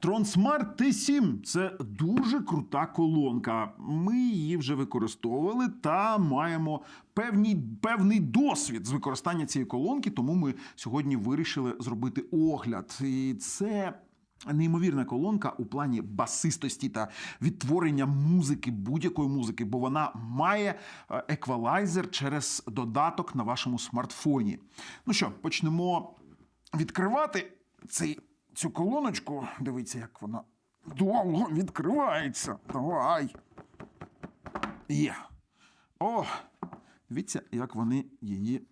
Tronsmart T7 це дуже крута колонка. Ми її вже використовували та маємо певний, певний досвід з використання цієї колонки, тому ми сьогодні вирішили зробити огляд. І це. Неймовірна колонка у плані басистості та відтворення музики, будь-якої музики, бо вона має е, еквалайзер через додаток на вашому смартфоні. Ну що, почнемо відкривати цей, цю колоночку. Дивіться, як вона довго відкривається. Давай. Є. О! Дивіться, як вони її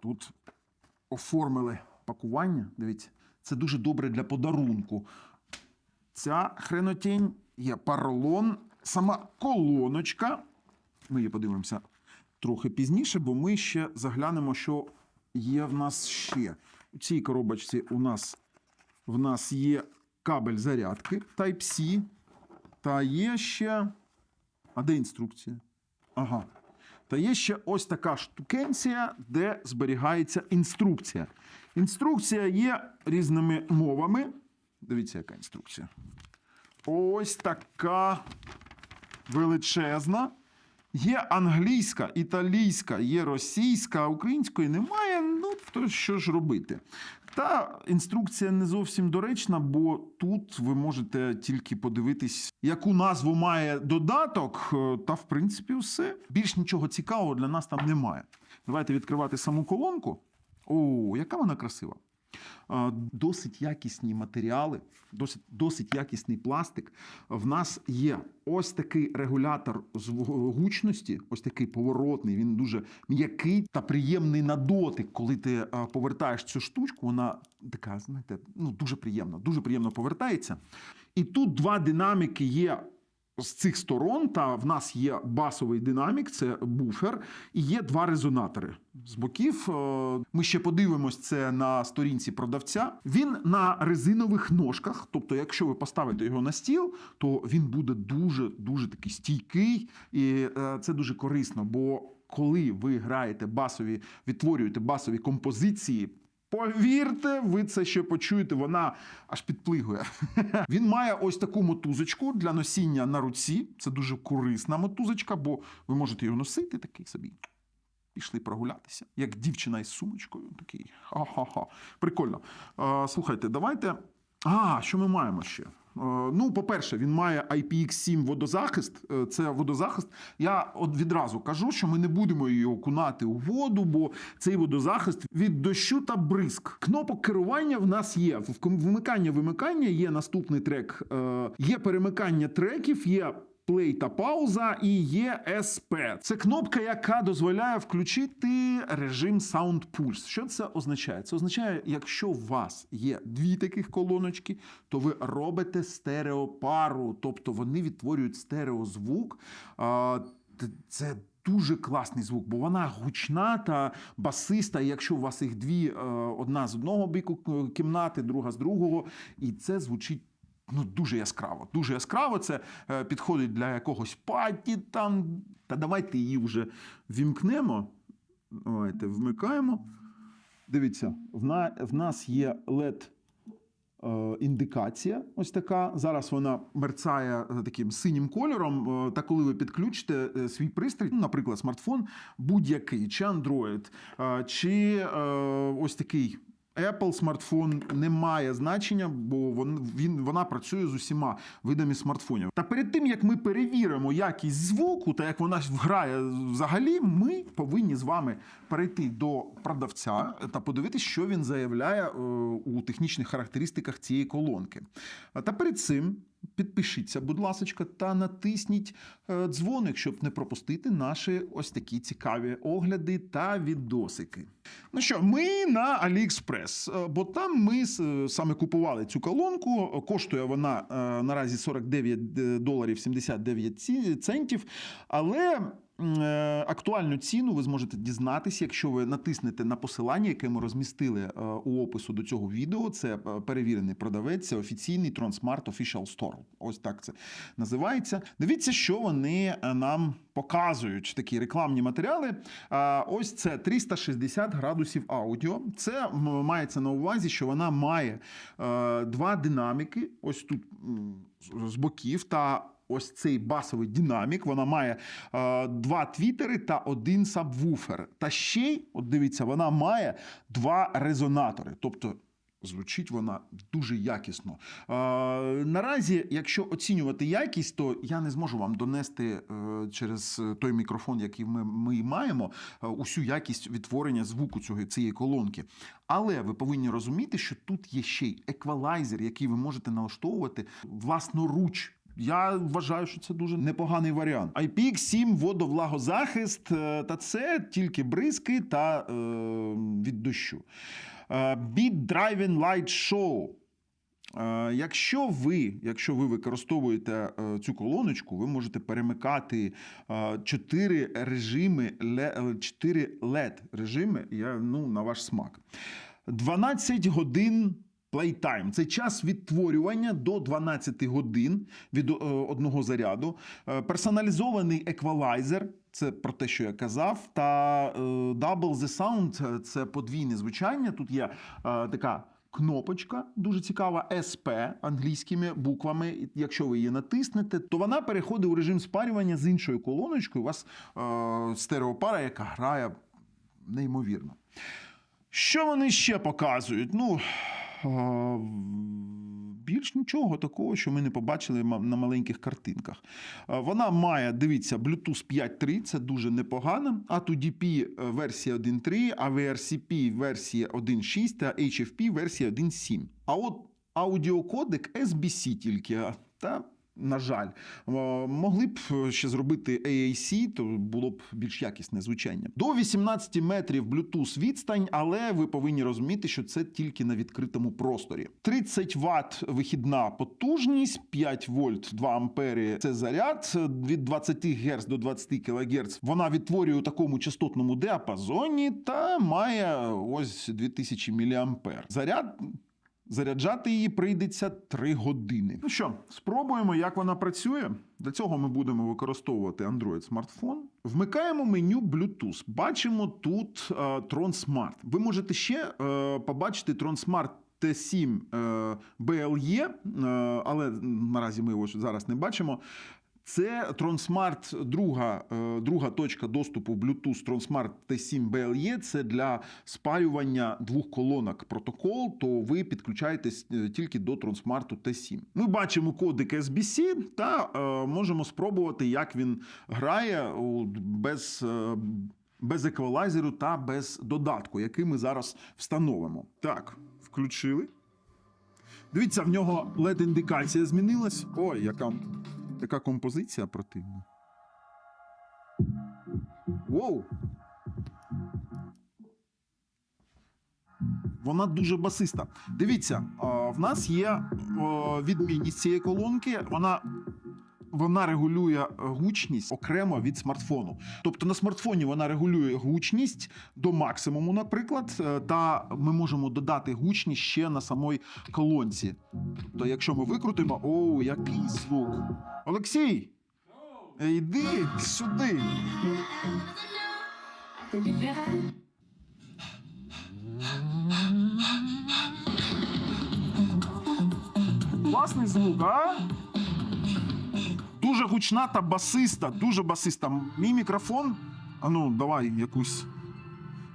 тут оформили пакування. Дивіться, це дуже добре для подарунку. Ця хренотінь є паролон, сама колоночка. Ми її подивимося трохи пізніше, бо ми ще заглянемо, що є в нас ще. У цій коробочці у нас, в нас є кабель зарядки Type-C, та є ще. А де інструкція? Ага. Та є ще ось така штукенція, де зберігається інструкція. Інструкція є різними мовами. Дивіться, яка інструкція. Ось така величезна. Є англійська, італійська, є російська, а української немає. То що ж робити? Та інструкція не зовсім доречна, бо тут ви можете тільки подивитись, яку назву має додаток, е, та в принципі все. Більш нічого цікавого для нас там немає. Давайте відкривати саму колонку. О, яка вона красива! Досить якісні матеріали, досить, досить якісний пластик. В нас є ось такий регулятор зву- гучності, ось такий поворотний. Він дуже м'який та приємний на дотик. Коли ти е, повертаєш цю штучку, вона така, знаєте, ну дуже приємна, дуже приємно повертається. І тут два динаміки є з цих сторон, та в нас є басовий динамік, це буфер, і є два резонатори з боків. Е, Ми ще подивимось це на сторінці продавця. Він на резинових ножках. Тобто, якщо ви поставите його на стіл, то він буде дуже дуже такий стійкий, і е, це дуже корисно. Бо коли ви граєте басові, відтворюєте басові композиції. Повірте, ви це ще почуєте, вона аж підплигує. Він має ось таку мотузочку для носіння на руці. Це дуже корисна мотузочка, бо ви можете його носити такий собі. Пішли прогулятися, як дівчина із сумочкою. Такий. Ха-ха-ха. Прикольно. Слухайте, давайте. А, що ми маємо ще? Е, Ну, по-перше, він має IPX7 водозахист. Е, Це водозахист. Я відразу кажу, що ми не будемо її окунати у воду, бо цей водозахист від дощу та бризк. Кнопок керування в нас є. Вмикання вимикання є наступний трек. Е, Є перемикання треків, є. Плей та пауза і є СП. Це кнопка, яка дозволяє включити режим Sound Pulse. Що це означає? Це означає, якщо у вас є дві таких колоночки, то ви робите стереопару, тобто вони відтворюють стереозвук. Це дуже класний звук, бо вона гучна та басиста. Якщо у вас їх дві, е, одна з одного боку е, кімнати, друга з другого, і це звучить. Ну, дуже яскраво. Дуже яскраво. Це е, підходить для якогось паті там. Та давайте її вже вімкнемо. Давайте вмикаємо. Дивіться, в, на, в нас є LED е, індикація. Ось така. Зараз вона мерцає е, таким синім кольором. Та коли ви підключите свій пристрій, ну, наприклад, смартфон, будь-який, чи Android, чи ось такий. Apple смартфон не має значення, бо він, він, вона працює з усіма видами смартфонів. Та перед тим як ми перевіримо якість звуку та як вона грає взагалі, ми повинні з вами перейти до продавця та подивитися, що він заявляє е, у технічних характеристиках цієї колонки. Та перед цим підпишіться, будь ласка, та натисніть е, дзвоник, щоб не пропустити наші ось такі цікаві огляди та відосики. Ну що, ми на AliExpress, е, бо там ми саме купували цю колонку. Коштує вона е, наразі 49 доларів 79 ці- центів. Але е, актуальну ціну ви зможете дізнатися, якщо ви натиснете на посилання, яке ми розмістили е, у опису до цього відео. Це е, перевірений продавець, це офіційний Transmart Official Store. Ось так це називається. Дивіться, що вони е, нам показують. Такі рекламні матеріали. Ось це 360 градусів аудіо. Це мається на увазі, що вона має е, два динаміки. Ось тут з боків та. Ось цей басовий динамік. Вона має е, два твітери та один сабвуфер. Та ще й, от дивіться, вона має два резонатори. Тобто звучить вона дуже якісно. Е, наразі, якщо оцінювати якість, то я не зможу вам донести е, через той мікрофон, який ми, ми маємо, е, усю якість відтворення звуку цього, цієї колонки. Але ви повинні розуміти, що тут є ще й еквалайзер, який ви можете налаштовувати власноруч. Я вважаю, що це дуже непоганий варіант. IPX7 водовлагозахист, е, та це тільки бризки та е, від дощу. Е, Beat Driving Light Show. Е, Якщо ви, якщо ви використовуєте цю колоночку, ви можете перемикати е, чотири режими, ле- е, LED режими ну, на ваш смак. 12 годин Playtime – це час відтворювання до 12 годин від е, одного заряду. Е, Персоналізований еквалайзер це про те, що я казав. Та е, Double the Sound – це подвійне звучання. Тут є така. Кнопочка дуже цікава, SP англійськими буквами. Якщо ви її натиснете, то вона переходить у режим спарювання з іншою колоночкою. У вас стереопара, яка грає неймовірно. Що вони ще показують? Ну більш нічого такого, що ми не побачили на маленьких картинках. Вона має, дивіться, Bluetooth 5.3, це дуже непогано. A2DP е, версія 1.3, AVRCP версія 1.6 та HFP версія 1.7. А от аудіокодек SBC тільки. Та на жаль, Е, могли б ще зробити AAC, то було б більш якісне звучання. До 18 метрів Bluetooth відстань, але ви повинні розуміти, що це тільки на відкритому просторі. 30 Вт вихідна потужність, 5 вольт 2 ампери – це заряд від 20 Гц до 20 кГц. Вона відтворює у такому частотному діапазоні та має ось 2000 мА. Заряд Заряджати її прийдеться 3 години. Ну що, спробуємо, як вона працює. Для цього ми будемо використовувати Android смартфон. Вмикаємо меню Bluetooth. Бачимо тут е, Tron Smart. Ви можете ще е, побачити Tron Smart T7 е, BLE, е, але наразі ми його зараз не бачимо. Це TronSmart друга, е, друга точка доступу Bluetooth TronSmart T7 BLE. Це для спаювання двох колонок протокол, то ви підключаєтесь е, тільки до TronSmart T7. Ми бачимо кодик SBC та е, можемо спробувати, як він грає без. е, Без еквалайзеру та без додатку, який ми зараз встановимо. Так, включили. Дивіться, в нього led індикація змінилась. Ой, яка, яка композиція противна. Воу! Вона дуже басиста. Дивіться, в нас є відмінність цієї колонки. Вона. Вона регулює гучність окремо від смартфону. Тобто на смартфоні вона регулює гучність до максимуму, наприклад, е, та ми можемо додати гучність ще на самій колонці. Тобто, якщо ми викрутимо, оу, який звук. Олексій! Йди сюди. Класний звук, а? Дуже гучна та басиста, дуже басиста. Мій мікрофон. А ну, давай якусь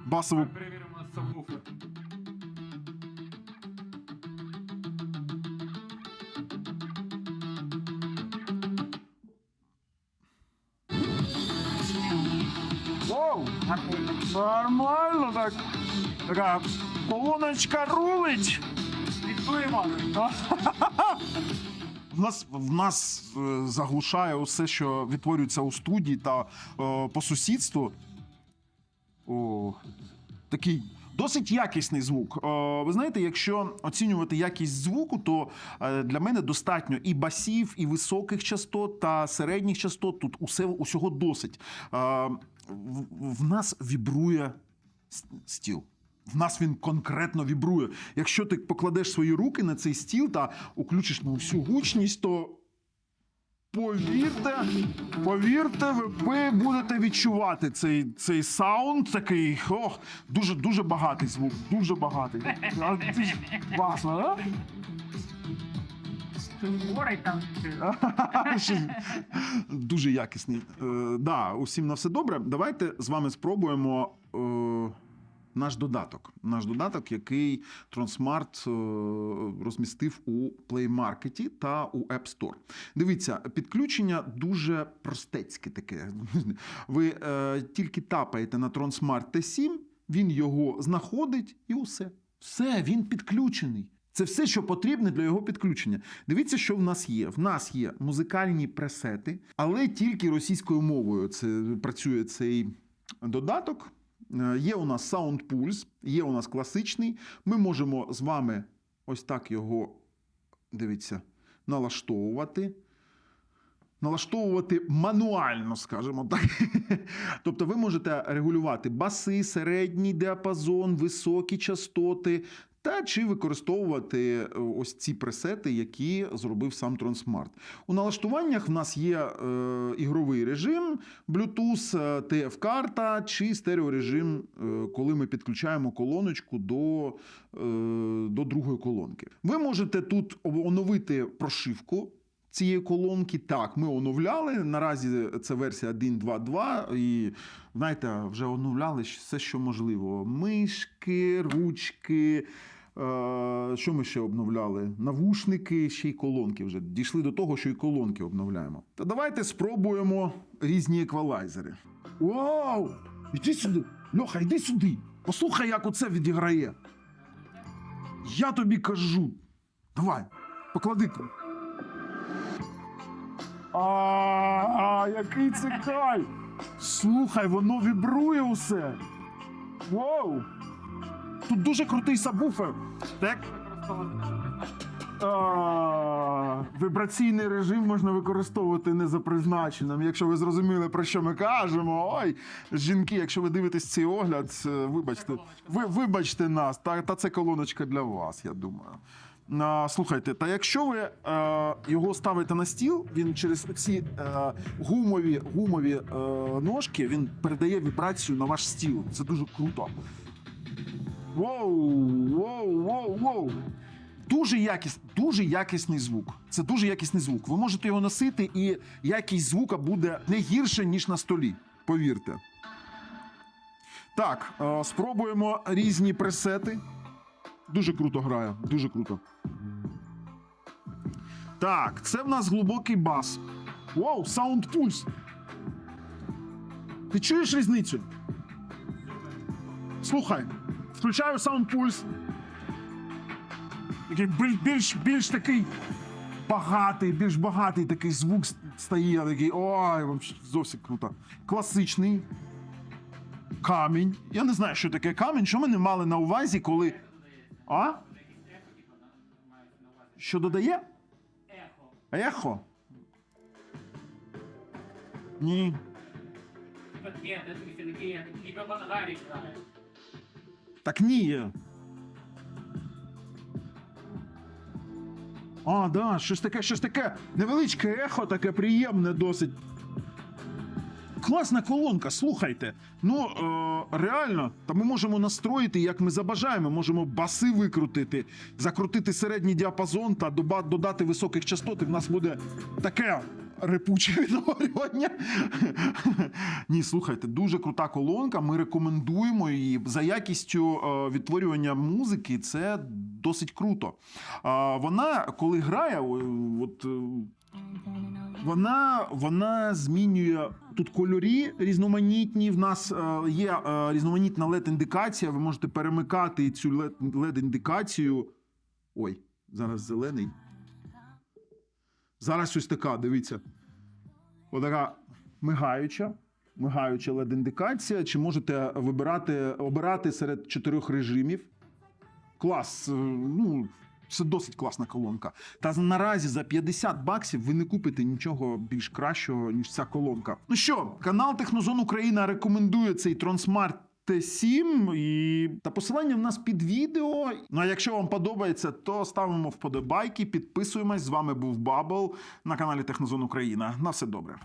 басову. Перевіримо. Воу! Нормально так. Така колоночка рулить. Слідкуємо. В нас, в нас е, заглушає усе, що відтворюється у студії та е, по сусідству. О, такий Досить якісний звук. Е, Ви знаєте, якщо оцінювати якість звуку, то е, для мене достатньо і басів, і високих частот та середніх частот. Тут усе усього досить. Е, В, в нас вібрує стіл. В нас він конкретно вібрує. Якщо ти покладеш свої руки на цей стіл та уключиш на всю гучність, то повірте, повірте, ви, будете відчувати цей, цей саунд такий. Ох, дуже дуже багатий звук, дуже багатий. А, ти Класно, а? Говорить там. Дуже якісний. Е, да, усім на все добре. Давайте з вами спробуємо е, наш додаток. Наш додаток, який Трансмарт е, розмістив у Play Market та у App Store. Дивіться, підключення дуже простецьке таке. Ви е, тільки тапаєте на Transmart T7, він його знаходить і усе. Все, він підключений. Це все, що потрібно для його підключення. Дивіться, що в нас є. В нас є музикальні пресети, але тільки російською мовою це працює цей додаток. Е, Є у нас Pulse, є у нас класичний. Ми можемо з вами ось так його, дивіться, налаштовувати. Налаштовувати мануально, скажімо так. тобто ви можете регулювати баси, середній діапазон, високі частоти, та чи використовувати е, ось ці пресети, які зробив сам Трансмарт. У налаштуваннях в нас є е, ігровий режим, Bluetooth, е, TF-карта чи стереорежим, е, коли ми підключаємо колоночку до, е, до другої колонки. Ви можете тут оновити прошивку. Цієї колонки так, ми оновляли. Наразі це версія 1.2.2, і знаєте, вже оновляли все, що можливо: мишки, ручки. Е, Що ми ще обновляли? Навушники, ще й колонки вже. Дійшли до того, що і колонки обновляємо. Та давайте спробуємо різні еквалайзери. Вау! Іди сюди! Льоха, йди сюди! Послухай, як оце відіграє. Я тобі кажу. Давай, поклади. А, який це кайф! Слухай, воно вібрує усе. Вау! Тут дуже крутий сабвуфер. Так? А, вібраційний режим можна використовувати не за призначенням. Якщо ви зрозуміли, про що ми кажемо. Ой, жінки, якщо ви дивитесь цей огляд, е, вибачте, ви, вибачте нас, та, та це колоночка для вас, я думаю. А, слухайте, та якщо ви е, його ставите на стіл, він через ці е, гумові, гумові е, ножки він передає вібрацію на ваш стіл. Це дуже круто. Воу, воу, воу, воу. Дуже, якіс, дуже якісний звук. Це дуже якісний звук. Ви можете його носити, і якість звука буде не гірше, ніж на столі. Повірте. Так, е, спробуємо різні пресети. Дуже круто грає, дуже круто. Так, це в нас глибокий бас. Вау, Sound Pulse. Ти чуєш різницю? Слухай, включаю Sound Pulse. Такий більш, більш такий багатий, більш багатий такий звук стає. Такий, ой, зовсім круто. Класичний камінь. Я не знаю, що таке камінь. Що ми не мали на увазі, коли. А? Що додає? Ехо. Ні. Ні, либо Болгарія грає. Так ні. А, да, щось таке, щось таке невеличке ехо, таке приємне досить. Класна колонка, слухайте. Ну, е, реально, та ми можемо настроїти, як ми забажаємо. Можемо баси викрутити, закрутити середній діапазон та додати високих частот, і в нас буде таке репуче відтворювання. Ні, слухайте, дуже крута колонка. Ми рекомендуємо її за якістю е, відтворювання музики. Це досить круто. Вона, коли грає, от. е, вона, вона змінює тут кольорі різноманітні. В нас е, є різноманітна LED-індикація. Ви можете перемикати цю LED-індикацію. Ой, зараз зелений. Зараз ось така, дивіться. Отака мигаюча. мигаюча LED-індикація, чи можете вибирати, обирати серед чотирьох режимів. Клас. Ну, це досить класна колонка. Та наразі за 50 баксів ви не купите нічого більш кращого, ніж ця колонка. Ну що, канал Технозон Україна рекомендує цей Трансмарт Т7 і та посилання в нас під відео. Ну а якщо вам подобається, то ставимо вподобайки, підписуємось. З вами був Бабл на каналі Технозон Україна. На все добре.